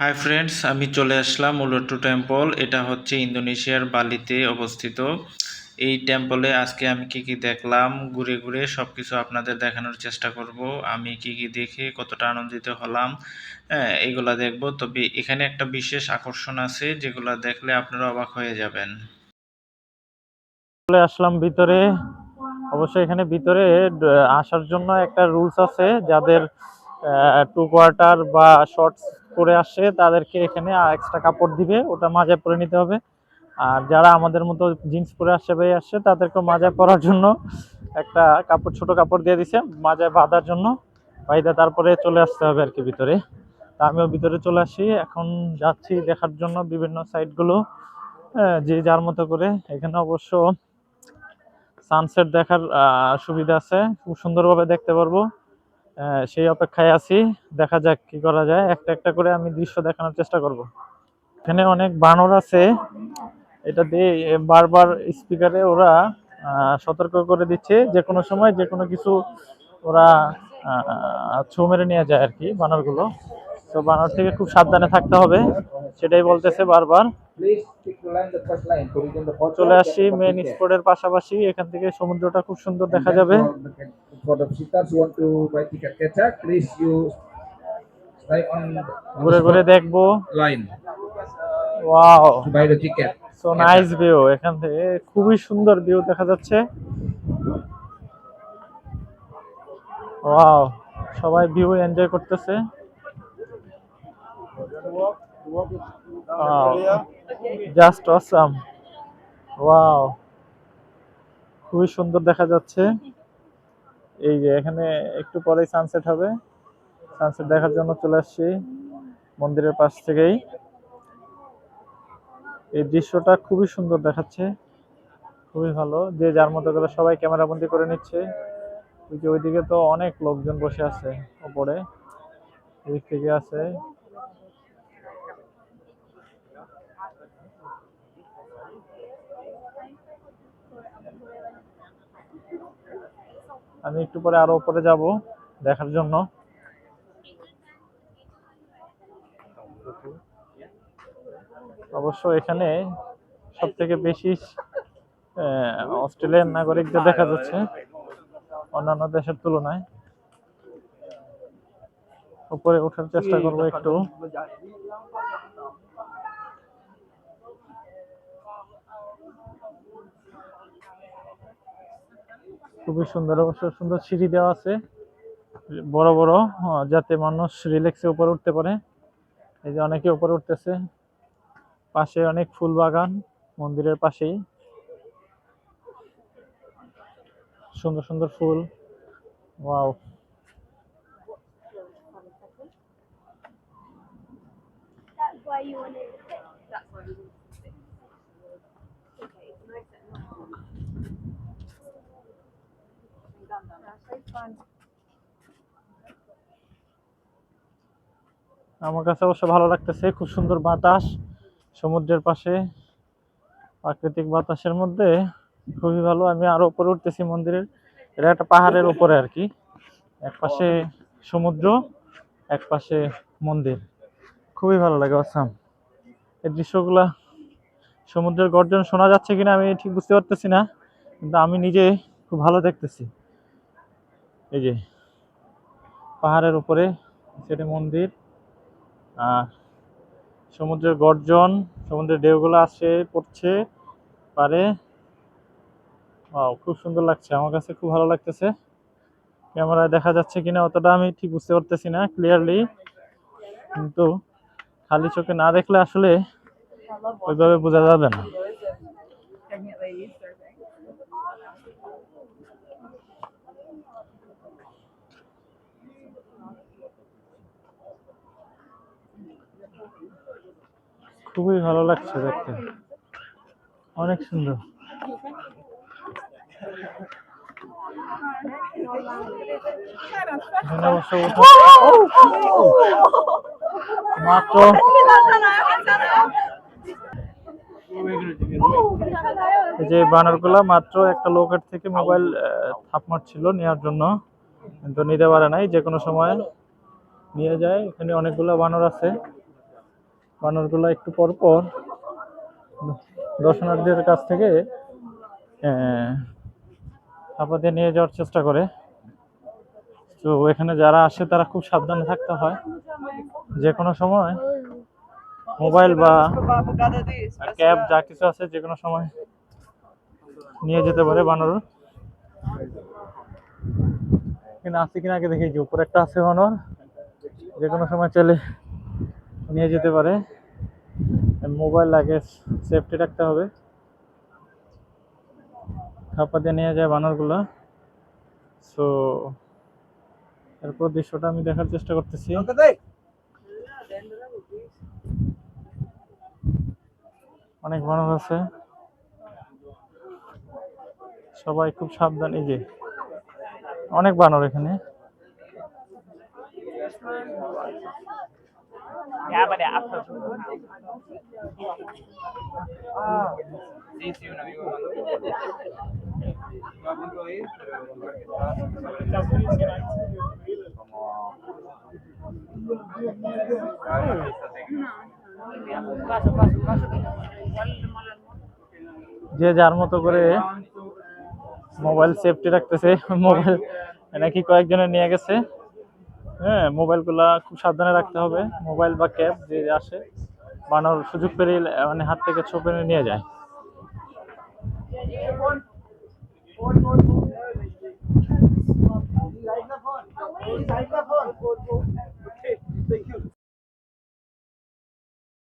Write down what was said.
Hi friends আমি চলে আসলাম উলট্টু temple এটা হচ্ছে ইন্দোনেশিয়ার বালিতে অবস্থিত। এই টেম্পলে আজকে আমি কি কি দেখলাম, ঘুরে ঘুরে সব কিছু আপনাদের দেখানোর চেষ্টা করব। আমি কি কি দেখে কতটা আনন্দিত হলাম হ্যাঁ এইগুলা দেখব। তবে এখানে একটা বিশেষ আকর্ষণ আছে, যেগুলা দেখলে আপনারা অবাক হয়ে যাবেন। চলে আসলাম ভিতরে। অবশ্যই এখানে ভিতরে আসার জন্য একটা রুলস আছে, যাদের টু কোয়ার্টার বা শর্টস পরে আসে, তাদেরকে এখানে এক্সট্রা কাপড় দিবে, ওটা মাজায় পরে নিতে হবে। আর যারা আমাদের মতো জিন্স পরে আসছে ভাই আসছে তাদেরকে মাজায় পরার জন্য একটা কাপড়, ছোট কাপড় দিয়ে দিছে, মাজায় বাঁধার জন্য। বাইদা তারপরে চলে আসতে হবে আর কি ভিতরে। তা আমিও ভিতরে চলে আসি। এখন যাচ্ছি দেখার জন্য বিভিন্ন সাইটগুলো যে যার মতো করে। এখানে অবশ্য সানসেট দেখার সুবিধা আছে। খুব সুন্দরভাবে দেখতে পারব। সেই অপেক্ষায় আছি। দেখা যাক কি করা যায়। একটা একটা করে আমি দৃশ্য দেখানোর চেষ্টা করব। এখানে অনেক বানর আছে। এটা দিয়ে বারবার স্পিকারে ওরা সতর্ক করে দিচ্ছে। যে কোনো সময় যে কোনো কিছু ওরা ছোঁ মেরে নিয়ে যায় আর কি বানরগুলো। তো বানর থেকে খুব সাবধানে থাকতে হবে। সেটাই বলতেছে বারবার. চলে আসছি মেন. স্পটের পাশাপাশি। এখান থেকে সমুদ্রটা খুব সুন্দর দেখা যাবে। For the, visitors who want to buy ticket catcher, please you stay on, ঘুরে ঘুরে দেখব line wow to buy the ticket. So nice view এখান থেকে খুবই সুন্দর ভিউ দেখা যাচ্ছে ওয়াও সবাই ভিউ এনজয় করতেছে জাস্ট অসাম ওয়াও খুবই সুন্দর দেখা যাচ্ছে এই যে এখানে একটু পরেই সানসেট হবে। সানসেট দেখার জন্য চলে আসছি মন্দিরের পাশ থেকেই। এই দৃশ্যটা খুবই সুন্দর দেখাচ্ছে, খুবই ভালো। যে যার মতো করে সবাই ক্যামেরা বন্দি করে নিচ্ছে। ওই যে ওইদিকে তো অনেক লোকজন বসে আছে, ওপরে। এদিক থেকে আছে আমি একটু পরে আরও উপরে যাব দেখার জন্য। অবশ্য এখানে সব থেকে বেশি অস্ট্রেলিয়ান নাগরিকদের দেখা যাচ্ছে অন্যান্য দেশের তুলনায়। উপরে ওঠার চেষ্টা করব একটু। খুবই সুন্দর, অবশ্য সুন্দর সিঁড়ি দেওয়া আছে। বড় বড় যাতে মানুষ রিল্যাক্সে উপরে উঠতে পারে। এই যে অনেকে উপরে উঠতেছে। পাশে অনেক ফুল বাগান, মন্দিরের পাশেই। সুন্দর সুন্দর ফুল। Wow. That's why you it. That's why you want it. Okay, nice and That's so fun. আমার কাছে অবশ্য ভালো লাগতেছে, খুব সুন্দর বাতাস, সমুদ্রের পাশে, প্রাকৃতিক বাতাসের মধ্যে, খুবই ভালো। আমি আরও উপরে উঠতেছি মন্দিরের, এটা একটা পাহাড়ের উপরে আর কি। এক পাশে সমুদ্র, এক পাশে মন্দির। খুবই ভালো লাগে আসাম এই দৃশ্যগুলা সমুদ্রের গর্জন শোনা যাচ্ছে কিনা আমি ঠিক বুঝতে পারতেছি না, কিন্তু আমি নিজে খুব ভালো দেখতেছি। এই যে পাহাড়ের উপরে, সেটা মন্দির। আর সমুদ্রের গর্জন, সমুদ্রের ঢেউগুলো আসে, পড়ছে, পারে। খুব সুন্দর লাগছে, আমার কাছে খুব ভালো লাগতেছে। ক্যামেরায় দেখা যাচ্ছে কিনা অতটা আমি ঠিক বুঝতে পারতেছি না ক্লিয়ারলি কিন্তু খালি চোখে না দেখলে আসলে ওইভাবে বোঝা যাবে না। খুবই ভালো লাগছে দেখতে। অনেক সুন্দর। মাত্র যে বানরগুলা মাত্র একটা লোকের থেকে মোবাইল থাপ মারছিল নেওয়ার জন্য। কিন্তু নিতে পারে নাই যে কোনো সময় নিয়ে যায়। এখানে অনেকগুলো বানর আছে। বানরগুলো একটু পর পর দর্শনার্থীদের কাছ থেকে আপাতে নিয়ে যাওয়ার চেষ্টা করে। তো এখানে যারা আসে তারা খুব সাবধানে থাকতে হয়। যে কোনো সময় মোবাইল বা ক্যাব যা কিছু আছে যে কোনো সময় নিয়ে যেতে পারে বানর। কিন্তু আছে কিনা আগে দেখি যে উপরে একটা আছে বানর। যে কোনো সময় চলে নিয়ে যেতে পারে। মোবাইল আগে সেফটি রাখতে হবে। খাপা দিয়ে নিয়ে যায় বানরগুলো। সো এরপর দৃশ্যটা আমি দেখার চেষ্টা করতেছি। অনেক বানর আছে। সবাই খুব সাবধান। এই যে অনেক বানর এখানে। যে যার মতো করে মোবাইল সেফটি রাখতেছে মোবাইল নাকি কয়েকজনে নিয়ে গেছে হ্যাঁ মোবাইলগুলা খুব সাবধানে রাখতে হবে। মোবাইল বা ক্যাব যে আসে, বানানোর সুযোগ পেলে মানে হাত থেকে ছোপে নিয়ে যায়। Like